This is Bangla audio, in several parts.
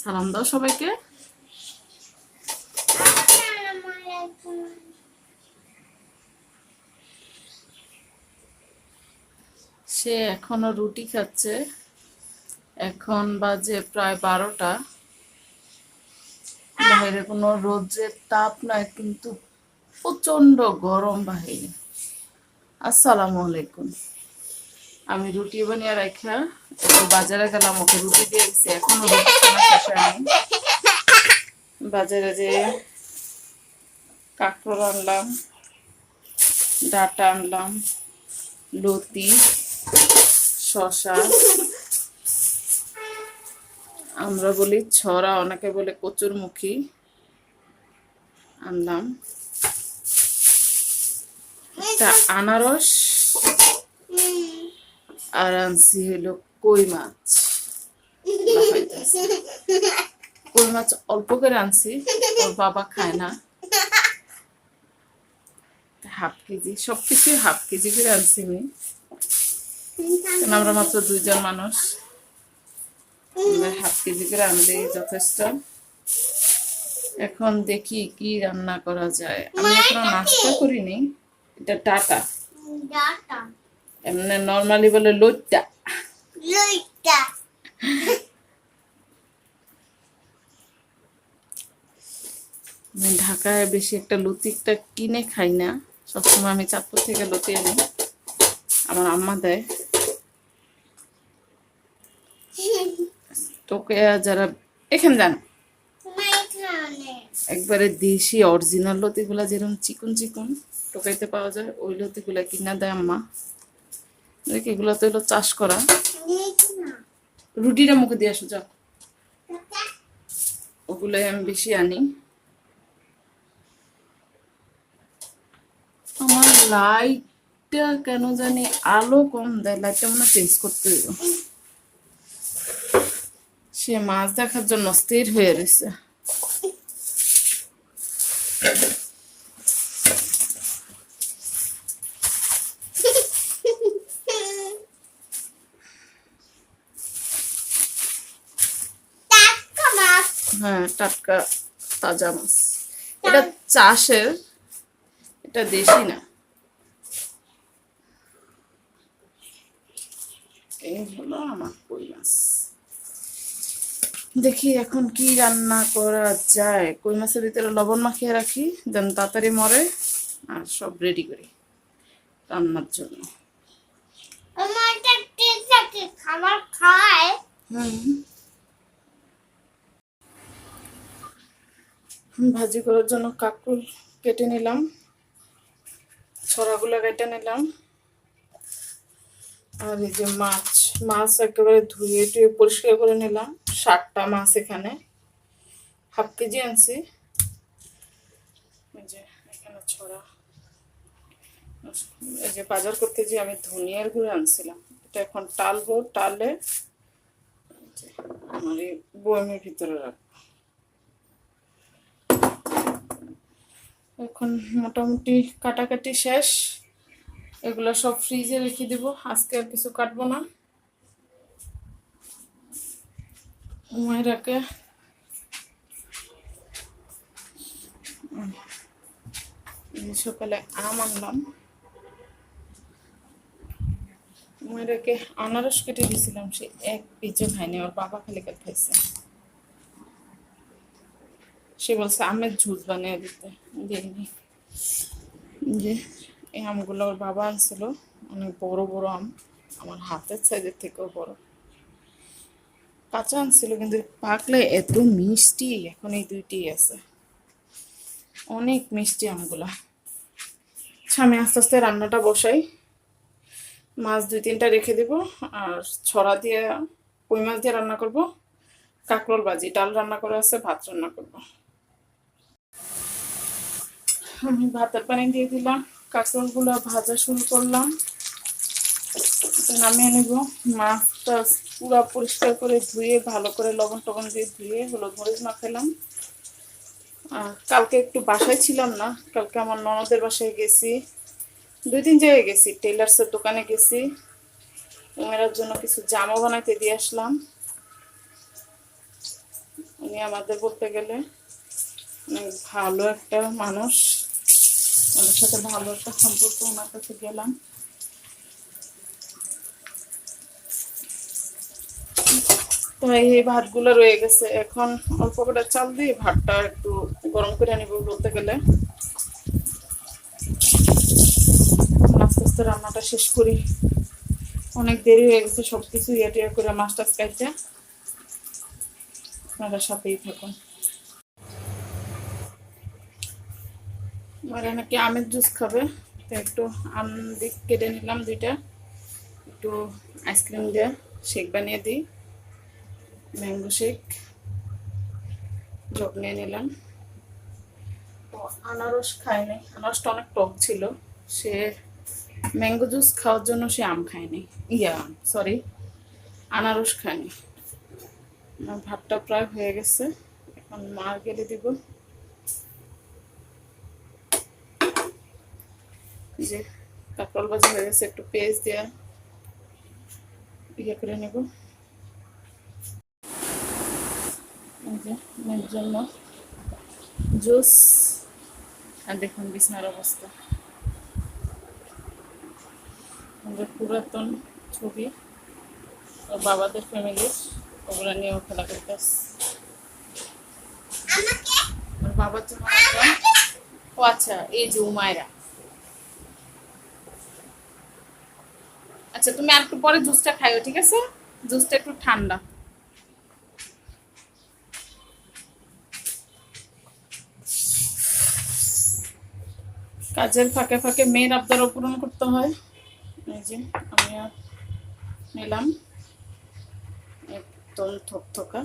সালাম দাও সবাইকে। সে এখনও রুটি খাচ্ছে। এখন বাজে প্রায় বারোটা। বাইরে কোনো রোদ্রের তাপ নাই, কিন্তু প্রচণ্ড গরম বাহিরে। আসসালামু আলাইকুম। আমি রুটি বানিয়ে রাখা বাজারে গেলাম, ওকে রুটি দিয়ে দিচ্ছি এখনও রুটি খাওয়া শেষ বাজারে যে কাঁকড় আনলাম, ডাটা আনলাম, লতি শশা আমরা বলি ছড়া, অনেকে বলে কচুর মুখী আনলাম আনারস আর আনছি হলো কই মাছ। কই মাছ অল্প করে আনছি, ওর বাবা খায় না। হাফ কেজি, সবকিছুই হাফ কেজি করে আনছি আমি। আমরা মাত্র দুইজন মানুষ। হাফ কেজি করে আনলেই যথেষ্ট। এখন দেখি কি রান্না করা যায়। আমি এখনও নাস্তা করিনি। এটা টাটা এমনি নর্মালি বলে লইটা লইটা আমি ঢাকায় বেশি একটা লতিটা কিনে খাই না। সবসময় আমি চাঁদপুর থেকে লতি আনি। আমার আম্মা দেয়। তোকে যারা এখানে যান। একবারে দেশি অরিজিনাল লতিগুলা যেরকম চিকন চিকন টোকাইতে পাওয়া যায় ওই লতিগুলা কিনা দেয় আম্মা। দেখ, এগুলো তো হলো চাষ করা। রুটিটা মুখে দিয়ে আসো, যাও। ওগুলোই আমি বেশি আনি। আমার লাইটটা কেন জানি আলো কম দেয়, লাইটটা মনে চেঞ্জ করতে সে মাছ দেখার জন্য স্থির হয়ে রয়েছে। হ্যাঁ টাটকা তাজা মাছ। এটা চাষের এটা দেশি না। এই হলো আমার কই মাছ। দেখি এখন কি রান্না করা যায়। কই মাছের ভিতরে লবণ মাখিয়ে রাখি যেন তাড়াতাড়ি মরে আর সব রেডি করি রান্নার জন্য। খাবার খায়। হুম। ভাজি করার জন্য কাকুল কেটে নিলাম, ছড়াগুলো কেটে নিলাম। আর এই যে মাছ মাছ একেবারে ধুয়ে টুয়ে পরিষ্কার করে নিলাম ষাটটা মাছ এখানে, হাফ কেজি আনছি। এই যে এখানে ছড়া, এই যে বাজার করতে যে আমি ধনিয়ার গুঁড়ো আনছিলাম, এটা এখন টালবো, টালে আমার এই বয়মের ভিতরে রাখব। এখন মোটামুটি কাটাকাটি শেষ। এগুলো সব ফ্রিজে রেখে দিব। আজকে আর কিছু কাটবো না। মায়েরাকে সকালে আম আনলাম। মায়েরাকে আনারস কেটে দিয়েছিলাম, সে এক পিচও খায়নি। ওর বাবা খালি খাইছে সে বলছে আমের জুস বানিয়ে দিতে। দিইনি যে এই আমগুলো ওর বাবা আনছিল অনেক বড় বড় আম। আমার হাতের সাইজের থেকেও বড়। কাঁচা আনছিল কিন্তু পাকলে এত মিষ্টি এখন এই দুইটি আছে। অনেক মিষ্টি আমগুলা। আচ্ছা আমি আস্তে আস্তে রান্নাটা বসাই। মাছ দুই তিনটা রেখে দিব আর ছড়া দিয়ে কই মাছ দিয়ে রান্না করব? কাঁকরোল ভাজি ডাল রান্না করা আছে ভাত রান্না করব। আমি ভাতের পানি দিয়ে দিলাম কাঁকরোলগুলো ভাজা শুরু করলাম। নামিয়ে নেব। মাছটা পুরো পরিষ্কার করে ধুয়ে, ভালো করে লবণ টবণ দিয়ে ধুয়ে হলুদ মরিচ মাখালাম। আর কালকে একটু বাসায় ছিলাম না, কালকে আমার ননদের বাসায় গেছি। দুই তিন জায়গায় গেছি টেলার্সের দোকানে গেছি। উমেরার জন্য কিছু জামা বানাইতে দিয়ে আসলাম। উনি আমাদের বলতে গেলে অনেক ভালো একটা মানুষ। ওনার সাথে ভালো একটা সম্পর্ক ওনার কাছে গেলাম। তো এই ভাতগুলো রয়ে গেছে, এখন অল্প করে চাল দিয়ে ভাতটা একটু গরম করে নিব বলতে গেলে। আস্তে আস্তে রান্নাটা শেষ করি। অনেক দেরি হয়ে গেছে সব কিছু ইয়ে টিয়া করে মাছ টাছ খাইতে আপনারা সাথেই থাকুন। আর নাকি আমের জুস খাবে। তো একটু আম দিক কেটে নিলাম দুইটা। একটু আইসক্রিম দিয়ে শেক বানিয়ে দিই। Mango shake. জগ নিয়ে নিলাম। তো আনারস খায়নি আনারসটা অনেক টক ছিল। সে ম্যাঙ্গো জুস খাওয়ার জন্য সে আম খায়নি ইয়া সরি আনারস খায়নি ভাতটা প্রায় হয়ে গেছে। এখন মার গেলে দিব। যে কাঁকরোল ভাজি হয়ে গেছে একটু পেঁয়াজ দেওয়া ইয়ে করে নেব মেয়ের জন্য জুস আর দেখুন বিছনার অবস্থা আমাদের পুরাতন ছবি। বাবাদের ফ্যামিলির ওগুলো নিয়েও খেলা করতেছে ওর বাবার জন্য। ও আচ্ছা এই যে উমায়রা আচ্ছা তুমি আর একটু পরে জুসটা খাইও, ঠিক আছে? জুসটা একটু ঠান্ডা। কাজের ফাঁকে ফাঁকে মেয়ের আবদারও পূরণ করতে হয়। এই যে, আমি আর নিলাম। একদম থকথকা।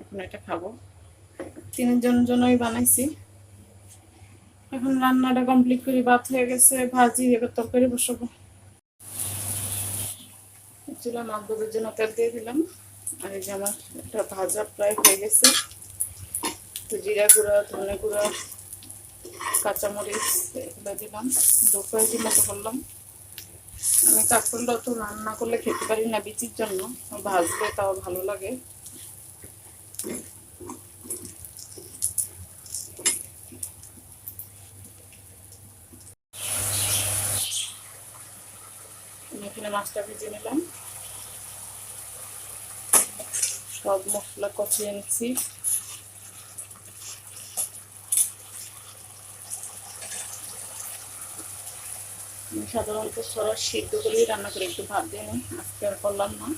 এখন এটা খাব। তিনজনের জন্যই বানাইছি। এখন রান্নাটা কমপ্লিট করি, ভাত হয়ে গেছে, ভাজি, এবার তরকারি বসাবো। চুলা মাছগুলোর জন্য তেল দিয়ে দিলাম। আর এই যে আমার একটা ভাজা প্রায় হয়ে গেছে। তো জিরা গুঁড়া, ধনে গুঁড়া, কাঁচামরিচ এগুলো দিলাম। দু মতো করলাম। আমি কাঁকরোলটা তো রান্না করলে খেতে পারি না বিচির জন্য। ভাজলে তাও ভালো লাগে আমি এখানে মাছটা ভেজে নিলাম। সব মশলা কষিয়ে নিচ্ছি। সাধারণত সরা সিদ্ধ করেই রান্না করে, একটু ভাত দিয়ে নিই, আজকে আর করলাম না।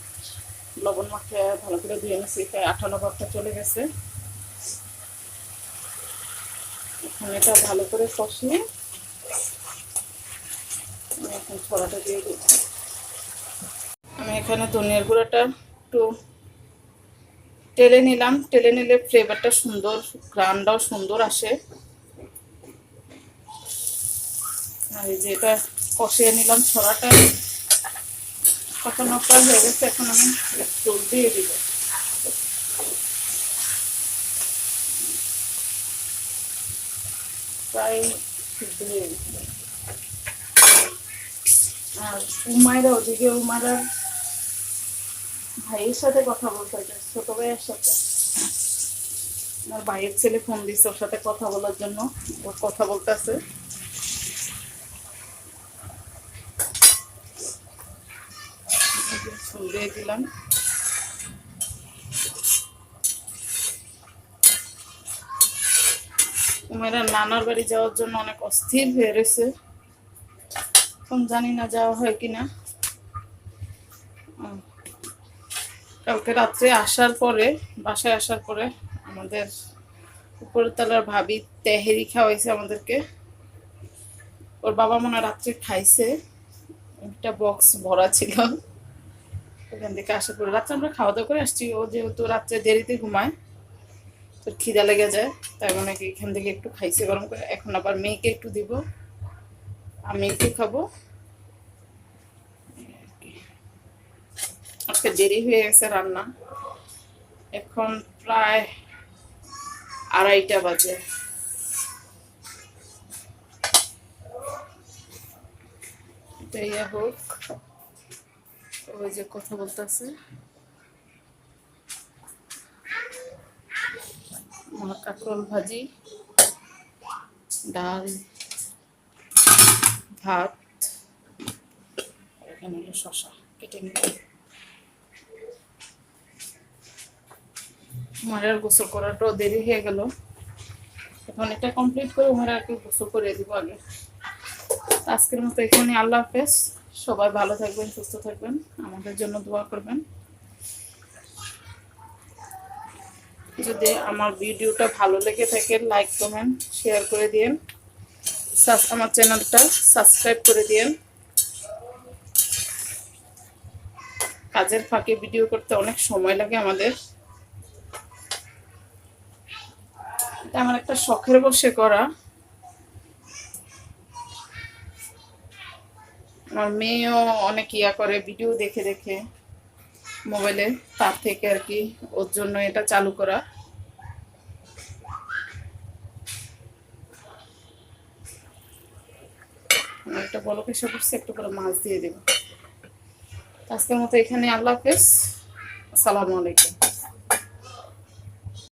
লবণ মাখিয়ে ভালো করে ধুয়ে নিচ্ছি প্রায় আঠালো ভাবটা চলে গেছে। এখন এটা ভালো করে কষিয়ে এখন ছড়াটা দিয়ে দিচ্ছি। আমি এখানে ধনিয়ার গুঁড়োটা একটু টেলে নিলাম। টেলে নিলে ফ্লেভারটা সুন্দর গ্রানটাও সুন্দর আসে। আর এই যে এটা কষিয়ে নিলাম ছড়াটা। কষানো হয়ে গেছে, এখন আমি জল দিয়ে দিব। প্রায় আর উমায়রা ওদিকে উমারার ভাইয়ের সাথে কথা বলতে চায় ছোট ভাইয়ের সাথে। আমার ভাইয়ের ছেলে ফোন দিচ্ছে ওর সাথে কথা বলার জন্য, ওর কথা বলতেছে। দিয়ে দিলাম। উমেরা নানার বাড়ি যাওয়ার জন্য অনেক অস্থির হয়ে রয়েছে। জানি না যাওয়া হয় কিনা। কালকে রাত্রে আসার পরে, বাসায় আসার পরে আমাদের উপরতলার ভাবি তেহেরি খাওয়াইছে আমাদেরকে। ওর বাবা মনে রাত্রে খাইছে। একটা বক্স ভরা ছিল। ওখান থেকে আসার পরে রাত্রে আমরা খাওয়া দাওয়া করে আসছি। ও যেহেতু রাত্রে দেরিতে ঘুমায়, তোর খিদা লেগে যায়, তাই মানে কি এখান থেকে একটু খাইছে। গরম করে এখন আবার মেয়েকে একটু দিব। আমি একটু খাব। আজকে দেরি হয়ে গেছে রান্না। এখন প্রায় আড়াইটা বাজে। হোক। ওই যে কথা বলতেছে। কাকরোল ভাজি, ডাল, ভাত এখানে হলো শশা কেটে নিয়ে আমার গোসল করাটাও দেরি হয়ে গেল। এখন এটা কমপ্লিট করে ওমার আর কি গোসল করে দিব আগে। আজকের মতো এখানে আল্লাহ হাফেজ। সবাই ভালো থাকবেন, সুস্থ থাকবেন। আমাদের জন্য দোয়া করবেন। যদি আমার ভিডিওটা ভালো লেগে থাকে লাইক কমেন্ট শেয়ার করে দিন আমার চ্যানেলটা সাবস্ক্রাইব করে দিন কাজের ফাঁকে ভিডিও করতে অনেক সময় লাগে আমাদের। আমার একটা শখের বসে করা। আমার মেয়েও অনেক ইয়া করে ভিডিও দেখে দেখে মোবাইলে তার থেকে আর কি ওর জন্য এটা চালু করা। একটা বলক এসে করছে একটু করে মাছ দিয়ে দেবো। আজকের মতো এখানে আল্লাহ হাফেজ। আসসালামু আলাইকুম।